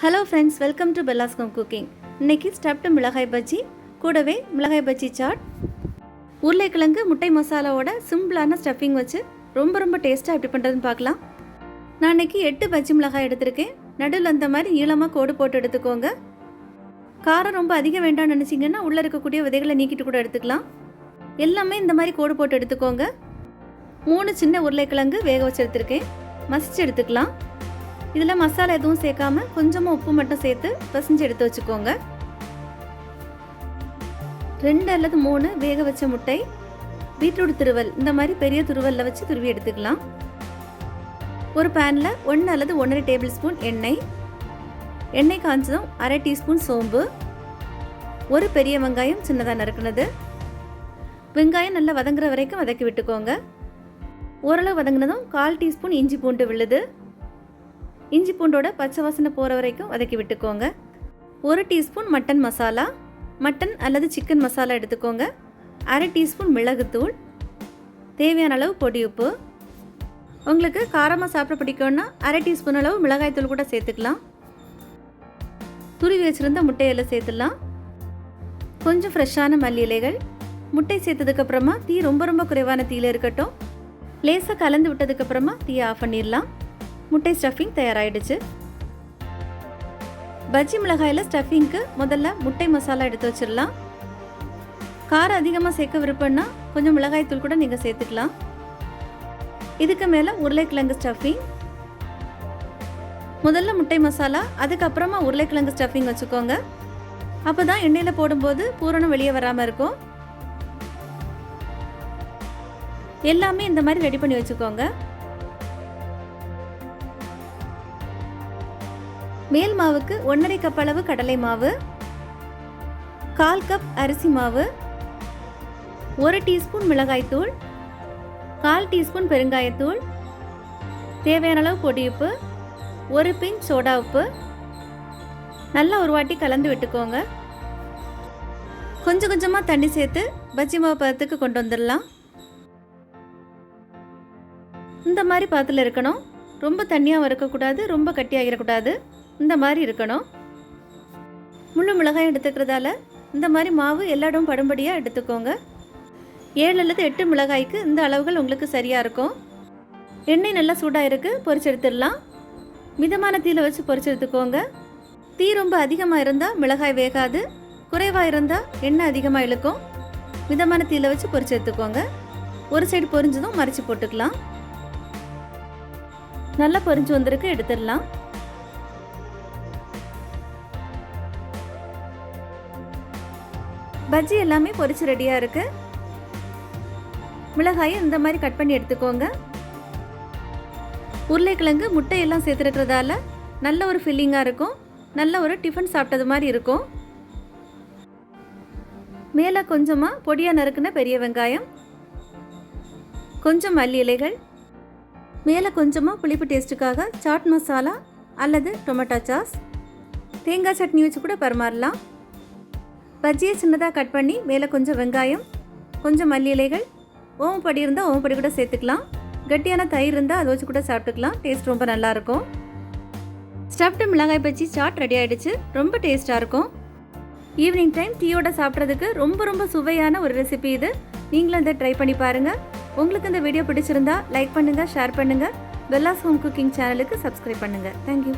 Hello friends welcome to பெல்லாஸ்கம் cooking இன்றைக்கி stuffed மிளகாய் பஜ்ஜி கூடவே மிளகாய் பஜ்ஜி சாட் உருளைக்கிழங்கு முட்டை மசாலாவோட சிம்பிளான ஸ்டஃபிங் வச்சு ரொம்ப ரொம்ப டேஸ்ட்டாக எப்படி பண்ணுறதுன்னு பார்க்கலாம். நான் இன்றைக்கி எட்டு பஜ்ஜி மிளகாய் எடுத்திருக்கேன். நடுவில் அந்த மாதிரி நீளமாக கோடு போட்டு எடுத்துக்கோங்க. காரம் ரொம்ப அதிகம் வேண்டாம்னு நினச்சிங்கன்னா உள்ளே இருக்கக்கூடிய விதைகளை நீக்கிட்டு கூட எடுத்துக்கலாம். எல்லாமே இந்த மாதிரி கோடு போட்டு எடுத்துக்கோங்க. மூணு சின்ன உருளைக்கிழங்கு வேக வச்சு எடுத்துருக்கேன். மசிச்சு எடுத்துக்கலாம். இதில் மசாலா எதுவும் சேர்க்காம கொஞ்சமாக உப்பு மட்டும் சேர்த்து பசஞ்சு எடுத்து வச்சுக்கோங்க. ரெண்டு அல்லது மூணு வேக வச்ச முட்டை பீட்ரூட் துருவல் இந்த மாதிரி பெரிய துருவலில் வச்சு துருவி எடுத்துக்கலாம். ஒரு பேனில் ஒன்று அல்லது ஒன்றரை டேபிள் ஸ்பூன் எண்ணெய் எண்ணெய் காய்ச்சதும் அரை டீஸ்பூன் சோம்பு ஒரு பெரிய வெங்காயம் சின்னதாக நறுக்குனது. வெங்காயம் நல்லா வதங்குற வரைக்கும் வதக்கி விட்டுக்கோங்க. ஓரளவு வதங்கினதும் கால் டீஸ்பூன் இஞ்சி பூண்டு விழுது. இஞ்சி பூண்டோட பச்சை வாசனை போகிற வரைக்கும் வதக்கி விட்டுக்கோங்க. ஒரு டீஸ்பூன் மட்டன் மசாலா மட்டன் அல்லது சிக்கன் மசாலா எடுத்துக்கோங்க. அரை டீஸ்பூன் மிளகுத்தூள் தேவையான அளவு பொடி உப்பு. உங்களுக்கு காரமாக சாப்பிட பிடிக்கும்னா அரை டீஸ்பூன் அளவு மிளகாய்த்தூள் கூட சேர்த்துக்கலாம். துருவி வச்சுருந்த முட்டையில் சேர்த்துடலாம். கொஞ்சம் ஃப்ரெஷ்ஷான மல்லி இலைகள். முட்டை சேர்த்ததுக்கப்புறமா தீ ரொம்ப ரொம்ப குறைவான தீயில் இருக்கட்டும். லேசாக கலந்து விட்டதுக்கப்புறமா தீயை ஆஃப் பண்ணிடலாம். முட்டை ஸ்டஃபிங் தயாராகிடுச்சு பஜ்ஜி மிளகாயில் ஸ்டஃபிங்க்கு முதல்ல முட்டை மசாலா எடுத்து வச்சிடலாம். காரம் அதிகமாக சேர்க்க விருப்பம்னா கொஞ்சம் மிளகாய் தூள் கூட நீங்கள் சேர்த்துக்கலாம். இதுக்கு மேலே உருளைக்கிழங்கு ஸ்டஃபிங் முதல்ல முட்டை மசாலா அதுக்கப்புறமா உருளைக்கிழங்கு ஸ்டஃபிங் வச்சுக்கோங்க. அப்போ தான் எண்ணெயில் போடும்போது பூரணம் வெளியே வராமல் இருக்கும். எல்லாமே இந்த மாதிரி ரெடி பண்ணி வச்சுக்கோங்க. மேல் மாவுக்கு ஒன்றரை கப் அளவு கடலை மாவு கால் கப் அரிசி மாவு ஒரு டீஸ்பூன் மிளகாய்த்தூள் கால் டீஸ்பூன் பெருங்காயத்தூள் தேவையான அளவு பொடி உப்பு ஒரு பிஞ்ச் சோடா உப்பு. நல்லா ஒரு வாட்டி கலந்து விட்டுக்கோங்க. கொஞ்சம் கொஞ்சமாக தண்ணி சேர்த்து பஜ்ஜி மாவு பதத்துக்கு கொண்டு வந்துடலாம். இந்த மாதிரி பாத்தில் இருக்கணும். ரொம்ப தண்ணியாகவும் இருக்கக்கூடாது ரொம்ப கட்டியாகிடக்கூடாது. இந்த மாதிரி இருக்கணும். முழு மிளகாய் எடுத்துக்கிறதால இந்த மாதிரி மாவு எல்லா இடம் படும்படியாக எடுத்துக்கோங்க. ஏழு அல்லது எட்டு மிளகாய்க்கு இந்த அளவுகள் உங்களுக்கு சரியாக இருக்கும். எண்ணெய் நல்லா சூடாக இருக்குது பொரிச்சு எடுத்துடலாம் மிதமான தீயில் வச்சு பொரிச்சு எடுத்துக்கோங்க தீ ரொம்ப அதிகமாக இருந்தால் மிளகாய் வேகாது. குறைவாக இருந்தால் எண்ணெய் அதிகமாக இழுக்கும். மிதமான தீயில் வச்சு பொரிச்சு எடுத்துக்கோங்க ஒரு சைடு பொரிஞ்சதும் மறைச்சி போட்டுக்கலாம். நல்லா பொரிஞ்சு வந்திருக்கு எடுத்துடலாம். பஜ்ஜி எல்லாமே பொரிச்சு ரெடியாக இருக்கு. மிளகாயை இந்த மாதிரி கட் பண்ணி எடுத்துக்கோங்க. உருளைக்கிழங்கு முட்டையெல்லாம் சேர்த்துருக்கிறதால நல்ல ஒரு ஃபில்லிங்காக இருக்கும். நல்ல ஒரு டிஃபன் சாப்பிட்டது மாதிரி இருக்கும். மேலே கொஞ்சமாக பொடியாக நறுக்குன பெரிய வெங்காயம். கொஞ்சம் மல்லி இலைகள். மேலே கொஞ்சமாக புளிப்பு டேஸ்ட்டுக்காக சாட் மசாலா அல்லது டொமேட்டோ சாஸ் தேங்காய் சட்னி வச்சு கூட பரிமாறலாம். பஜ்ஜியை சின்னதாக கட் பண்ணி மேலே கொஞ்சம் வெங்காயம் கொஞ்சம் மல்லி இலைகள் ஓமப்படி இருந்தால் ஓமப்படி கூட சேர்த்துக்கலாம். கட்டியான தயிர் இருந்தால் அதை வச்சு கூட சாப்பிட்டுக்கலாம். டேஸ்ட் ரொம்ப நல்லாயிருக்கும் ஸ்டஃப்டு மிளகாய் பஜ்ஜி சாட் ரெடி ஆகிடுச்சு ரொம்ப டேஸ்ட்டாக இருக்கும். ஈவினிங் டைம் டீயோட சாப்பிட்றதுக்கு ரொம்ப ரொம்ப சுவையான ஒரு ரெசிபி இது. நீங்களும் இதை ட்ரை பண்ணி பாருங்கள் உங்களுக்கு இந்த வீடியோ பிடிச்சிருந்தா லைக் பண்ணுங்கள் ஷேர் பண்ணுங்கள் பெல்லாஸ் ஹோம் குக்கிங் சேனலுக்கு சப்ஸ்கிரைப் பண்ணுங்கள் தேங்க்யூ